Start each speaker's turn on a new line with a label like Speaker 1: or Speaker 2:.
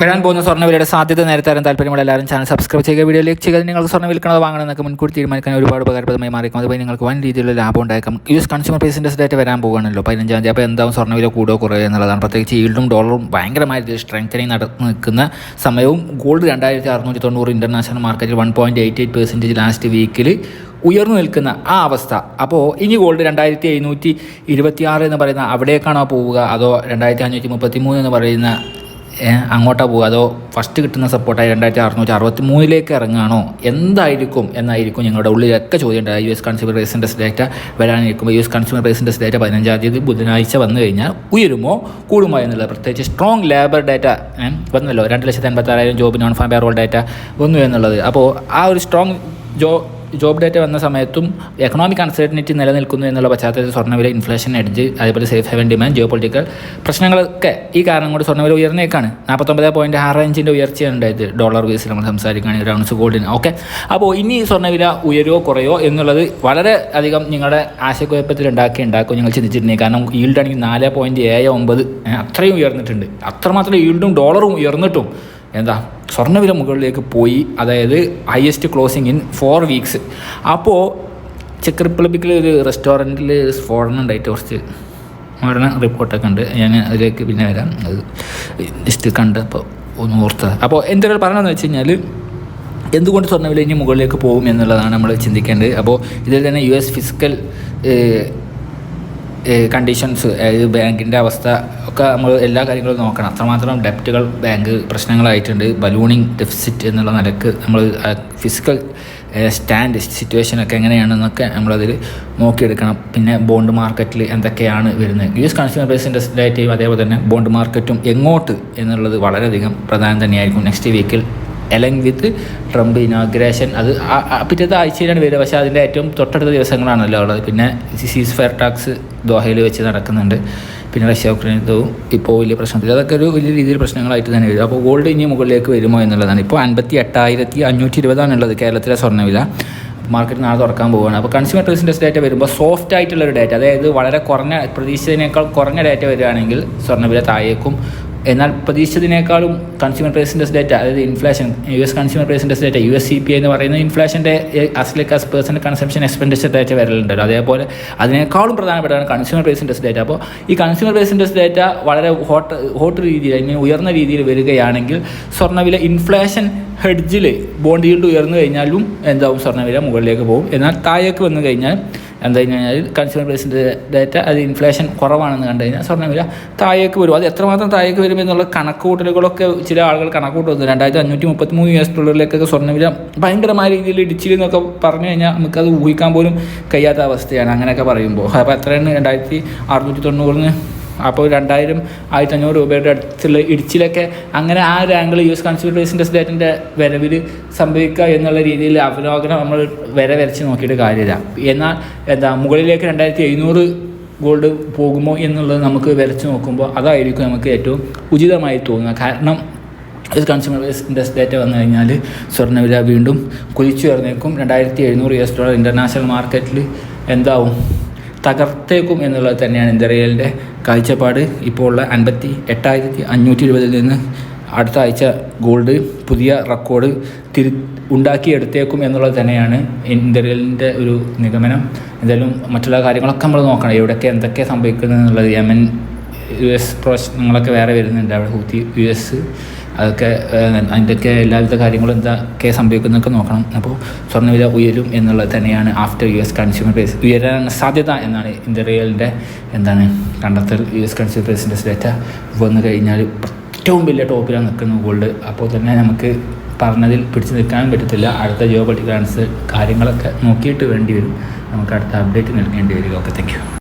Speaker 1: വരാൻ പോകുന്ന സ്വർണവിലയുടെ സാധ്യത നേരത്തെ അറിയാൻ താല്പര്യമുള്ള എല്ലാവരും ചാനൽ സബ്സ്ക്രൈബ് ചെയ്യുക. വീഡിയോ ലൈക്ക് ചെയ്യുക നിങ്ങൾക്ക് സ്വർണ വിൽക്കണത് വാങ്ങണമെന്നൊക്കെ മുൻകൂട്ടി തീരുമാനിക്കാൻ ഒരുപാട് ഉപകാരപ്രദമായി മാറിക്കും അതുപോലെ നിങ്ങൾക്ക് വൻ രീതിയിലുള്ള ലാഭം ഉണ്ടായേക്കാം. യു എസ് കൺസ്യൂമർ പ്രൈസിന്റെ ഡേറ്റ് വരാൻ പോകുകയാണല്ലോ പതിനഞ്ചാം തീയതി. അപ്പോൾ എന്താവും? സ്വർണവില കൂടുകയോ കുറയോ എന്നുള്ളതാണ്. പ്രത്യേകിച്ച് ഈൽഡും ഡോളറും ഭയങ്കരമായ രീതിയിൽ സ്ട്രെങ്തനിങ് നടന്നു നിൽക്കുന്ന സമയവും ഗോൾഡ് രണ്ടായിരത്തി അറുന്നൂറ്റി തൊണ്ണൂറ് ഇന്റർനാഷണൽ മാർക്കറ്റിൽ one point eight eight percentage last വീക്കിൽ ഉയർന്നു നിൽക്കുന്ന ആ അവസ്ഥ. അപ്പോൾ ഇനി ഗോൾഡ് രണ്ടായിരത്തി എഴുന്നൂറ്റി ഇരുപത്തിയാറ് എന്ന് പറയുന്ന അവിടേക്കാണോ പോവുക? അതോ രണ്ടായിരത്തി അഞ്ഞൂറ്റി മുപ്പത്തി മൂന്ന് എന്ന് പറയുന്ന ഏ, അങ്ങോട്ടാ പോകുക അതോ ഫസ്റ്റ് കിട്ടുന്ന സപ്പോർട്ടായി രണ്ടായിരത്തി അറുന്നൂറ്റി അറുപത്തി മൂന്നിലേക്ക് ഇറങ്ങുകയാണോ? എന്തായിരിക്കും എന്നായിരിക്കും ഞങ്ങളുടെ ഉള്ളിലൊക്കെ ചോദ്യം ഉണ്ടായത് യു എസ് കൺസ്യൂമർ പ്രൈസിന്റെ ഡേറ്റ വരാനിരിക്കുമ്പോൾ യു എസ് കൺസ്യൂമർ പ്രൈസിന്റെ ഡേറ്റ പതിനഞ്ചാം തീയതി ബുധനാഴ്ച വന്നു കഴിഞ്ഞാൽ ഉയരുമോ കൂടുമോ എന്നുള്ളത്. പ്രത്യേകിച്ച് സ്ട്രോങ് ലേബർ ഡേറ്റ വന്നല്ലോ. രണ്ട് ലക്ഷത്തി അൻപത്താറായിരം job non farm payroll data വന്നു എന്നുള്ളത്. അപ്പോൾ ആ ഒരു സ്ട്രോങ് ജോ ജോബ് ഡേറ്റ വന്ന സമയത്തും എക്കണോമിക് അൺസർട്ടനിറ്റി നിലനിൽക്കുന്നു എന്നുള്ള പശ്ചാത്തലത്തിൽ സ്വർണവില ഇൻഫ്ലേഷൻ എഡ്ജ് അതേപോലെ safe haven demand geo political പ്രശ്നങ്ങളൊക്കെ ഈ കാരണം കൊണ്ട് സ്വർണവില ഉയർന്നേക്കാണ്. നാൽപ്പത്തൊമ്പത് പോയിന്റ് ആറ് അഞ്ചിന്റെ ഉയർച്ചയാണ് ഉണ്ടായത്. ഡോളർ ബേസിൽ നമ്മൾ സംസാരിക്കുകയാണെങ്കിൽ റൗണ്ട്സ് ഗോൾഡിന് ഓക്കെ അപ്പോൾ ഇനി സ്വർണവില ഉയരോ കുറയോ എന്നുള്ളത് വളരെ അധികം നിങ്ങളുടെ ആശയക്കുഴപ്പത്തിൽ ഉണ്ടാക്കി ഉണ്ടാക്കും നിങ്ങൾ ചിന്തിച്ചിട്ടുണ്ടെങ്കിൽ കാരണം ഈൽഡ് ആണെങ്കിൽ നാല് പോയിന്റ് ഏഴ് ഒമ്പത് അത്രയും ഉയർന്നിട്ടുണ്ട്. അത്രമാത്രം ഈൽഡും ഡോളറും ഉയർന്നിട്ടും. എന്താ? സ്വർണവില മുകളിലേക്ക് പോയി. അതായത് highest closing in four weeks അപ്പോൾ ചെക്ക് റിപ്പബ്ലിക്കിൽ ഒരു റെസ്റ്റോറന്റിൽ സ്ഫോടനം ഉണ്ടായിട്ട് കുറച്ച് മരണ റിപ്പോർട്ടൊക്കെ ഉണ്ട്. ഞാൻ അതിലേക്ക് പിന്നെ വരാം. അത് ജസ്റ്റ് കണ്ടപ്പോൾ ഒന്ന് ഓർത്തത്. അപ്പോൾ എന്തൊരു പറഞ്ഞതെന്ന് വെച്ച് കഴിഞ്ഞാൽ എന്തുകൊണ്ട് സ്വർണവില ഇനി മുകളിലേക്ക് പോകും എന്നുള്ളതാണ് നമ്മൾ ചിന്തിക്കേണ്ടത്. അപ്പോൾ ഇതിൽ തന്നെ യു എസ് ഫിസിക്കൽ കണ്ടീഷൻസ് അതായത് ബാങ്കിന്റെ അവസ്ഥ ഒക്കെ നമ്മൾ എല്ലാ കാര്യങ്ങളും നോക്കണം. അത്രമാത്രം ഡെപ്റ്റുകൾ ബാങ്ക് പ്രശ്നങ്ങളായിട്ടുണ്ട്. ബലൂണിങ് ഡെഫിസിറ്റ് എന്നുള്ള നിലയ്ക്ക് നമ്മൾ ഫിസിക്കൽ സ്റ്റാൻഡ് സിറ്റുവേഷനൊക്കെ എങ്ങനെയാണെന്നൊക്കെ നമ്മളതിൽ നോക്കിയെടുക്കണം. പിന്നെ ബോണ്ട് മാർക്കറ്റിൽ എന്തൊക്കെയാണ് വരുന്നത്? യു എസ് കൺസ്യൂമർ പ്രൈസ് ഡേറ്റയും അതേപോലെ തന്നെ ബോണ്ട് മാർക്കറ്റും എങ്ങോട്ട് എന്നുള്ളത് വളരെയധികം പ്രധാനം തന്നെയായിരിക്കും. നെക്സ്റ്റ് വീക്കിൽ എലങ് വിത്ത് ട്രംപ് ഇനോഗ്രേഷൻ അത് പിറ്റത്തെ ആഴ്ചയിലാണ് വരിക. പക്ഷേ അതിന്റെ ഏറ്റവും തൊട്ടടുത്ത ദിവസങ്ങളാണല്ലോ ഉള്ളത്. പിന്നെ സീസ് ഫയർ ടാക്സ് ദോഹയിൽ വെച്ച് നടക്കുന്നുണ്ട്. പിന്നെ റഷ്യ ഉക്രൈൻ യുദ്ധവും ഇപ്പോൾ വലിയ പ്രശ്നത്തിൽ. അതൊക്കെ ഒരു വലിയ രീതിയിൽ പ്രശ്നങ്ങളായിട്ട് തന്നെ വരും. അപ്പോൾ ഗോൾഡ് ഇനി മുകളിലേക്ക് വരുമോ എന്നുള്ളതാണ്. ഇപ്പോൾ അൻപത്തി എട്ടായിരത്തി അഞ്ഞൂറ്റി ഇരുപതാണുള്ളത് കേരളത്തിലെ സ്വർണവില. മാർക്കറ്റ് നാളെ തുറക്കാൻ പോവുകയാണ്. അപ്പോൾ കൺസ്യൂമർ ട്രേസിന്റെ ഡേറ്റ വരുമ്പോൾ സോഫ്റ്റ് ആയിട്ടുള്ള ഒരു ഡേറ്റ അതായത് വളരെ കുറഞ്ഞ പ്രതീക്ഷിച്ചതിനേക്കാൾ കുറഞ്ഞ ഡേറ്റ വരികയാണെങ്കിൽ സ്വർണവില താഴേക്കും. എന്നാൽ പ്രതീക്ഷിച്ചതിനേക്കാളും കൺസ്യൂമർ പ്രൈസിന്റെ ഡേറ്റ അതായത് inflation U S consumer പ്രൈസിന്റെ data U S C P എന്ന് പറയുന്ന ഇൻഫ്ലേഷന്റെ അസ്ലിക് as person consumption expenditure data വരലുണ്ടല്ലോ. അതേപോലെ അതിനേക്കാളും പ്രധാനപ്പെട്ടതാണ് കൺസ്യൂമർ പ്രൈസിന്റെ ഡേറ്റ അപ്പോൾ ഈ കൺസ്യൂമർ പ്രൈസിന്റെ ഡേറ്റ വളരെ ഹോട്ട് ഹോട്ട് രീതിയിൽ അല്ലെങ്കിൽ ഉയർന്ന രീതിയിൽ വരികയാണെങ്കിൽ സ്വർണവില ഇൻഫ്ലേഷൻ ഹെഡ്ജിൽ ബോണ്ട് yield ഉയർന്നു കഴിഞ്ഞാലും എന്താവും? സ്വർണവില മുകളിലേക്ക് പോകും. എന്നാൽ താഴേക്ക് വന്നു കഴിഞ്ഞാൽ എന്താ കഴിഞ്ഞാൽ കൺസ്യൂമർ പ്രൈസിന്റെ ഡേറ്റ അത് ഇൻഫ്ലേഷൻ കുറവാണെന്ന് കണ്ടു കഴിഞ്ഞാൽ സ്വർണവില താഴേക്ക് വരും. അത് എത്രമാത്രം താഴേക്ക് വരും എന്നുള്ള കണക്കുകൂട്ടലുകളൊക്കെ ചില ആളുകൾ കണക്കൂട്ട് വന്നു. രണ്ടായിരത്തി അഞ്ഞൂറ്റി മുപ്പത്തി മൂന്ന് യു എസ് ഡോളറിലേക്കൊക്കെ സ്വർണവില ഭയങ്കരമായ രീതിയിൽ ഇടിച്ചിരുന്നൊക്കെ പറഞ്ഞു കഴിഞ്ഞാൽ നമുക്കത് ഊഹിക്കാൻ പോലും കഴിയാത്ത അവസ്ഥയാണ് അങ്ങനെയൊക്കെ പറയുമ്പോൾ. അപ്പോൾ എത്രയാണ് രണ്ടായിരത്തി അറുന്നൂറ്റി തൊണ്ണൂറിന് അപ്പോൾ രണ്ടായിരം ആയിരത്തി അഞ്ഞൂറ് രൂപയുടെ അടുത്തുള്ള ഇടിച്ചിലൊക്കെ അങ്ങനെ ആ ഒരു യു എസ് കോൺസ്റ്റിറ്റ്യൂഷൻ ഡേറ്റിന്റെ വരവിൽ സംഭവിക്കുക എന്നുള്ള രീതിയിൽ അവലോകനം നമ്മൾ വര വരച്ച് നോക്കിയിട്ട് കാര്യമില്ല. എന്നാൽ എന്താ മുകളിലേക്ക് രണ്ടായിരത്തി എഴുന്നൂറ് ഗോൾഡ് പോകുമോ എന്നുള്ളത് നമുക്ക് വരച്ച് നോക്കുമ്പോൾ അതായിരിക്കും നമുക്ക് ഏറ്റവും ഉചിതമായി തോന്നുക. കാരണം ഇത് കൺസ്യൂമർ പ്രൈസ് ഡേറ്റ വന്നു കഴിഞ്ഞാൽ സ്വർണവില വീണ്ടും കുതിച്ചു ഉയർന്നേക്കും രണ്ടായിരത്തി എഴുന്നൂറ് യു എസ് ഡോളർ ഇന്റർനാഷണൽ മാർക്കറ്റിൽ എന്താവും? തകർത്തേക്കും എന്നുള്ളത് തന്നെയാണ് ഇന്ത്യറിയലിന്റെ കാഴ്ചപ്പാട്. ഇപ്പോൾ ഉള്ള അൻപത്തി എട്ടായിരത്തി അഞ്ഞൂറ്റി ഇരുപതിൽ നിന്ന് അടുത്ത ആഴ്ച ഗോൾഡ് പുതിയ റെക്കോർഡ് തിരി ഉണ്ടാക്കിയെടുത്തേക്കും എന്നുള്ളത് തന്നെയാണ് ഇന്ത്യയിലിന്റെ ഒരു നിഗമനം. എന്തായാലും മറ്റുള്ള കാര്യങ്ങളൊക്കെ നമ്മൾ നോക്കണം. എവിടെയൊക്കെ എന്തൊക്കെ സംഭവിക്കുന്നത് എന്നുള്ളത് യമൻ യു എസ് പ്രശ്നങ്ങളൊക്കെ വേറെ വരുന്നുണ്ട് അവിടെ ഹൂത്തി യു എസ്. അതൊക്കെ അതിന്റെയൊക്കെ എല്ലാവിധ കാര്യങ്ങളും എന്തൊക്കെ സംഭവിക്കുന്നതൊക്കെ നോക്കണം. അപ്പോൾ സ്വർണവില ഉയരും എന്നുള്ളത് തന്നെയാണ് after U S consumer price ഉയരാൻ സാധ്യത എന്നാണ് ഇന്ത്യറിയലിന്റെ എന്താണ് കണ്ടെത്തൽ. യു എസ് കൺസ്യൂമർ പ്രൈസിന്റെ ഡേറ്റ വന്നു കഴിഞ്ഞാൽ ഏറ്റവും വലിയ ടോപ്പിലാണ് നിൽക്കുന്നത് ഗോൾഡ് അപ്പോൾ തന്നെ നമുക്ക് പറഞ്ഞതിൽ പിടിച്ചു നിൽക്കാനും പറ്റത്തില്ല. അടുത്ത ജിയോ പൊളിറ്റിക്കൽ കാര്യങ്ങളൊക്കെ നോക്കിയിട്ട് വേണ്ടി വരും. നമുക്ക് അടുത്ത അപ്ഡേറ്റ് നൽകേണ്ടി വരിക ഓക്കെ താങ്ക്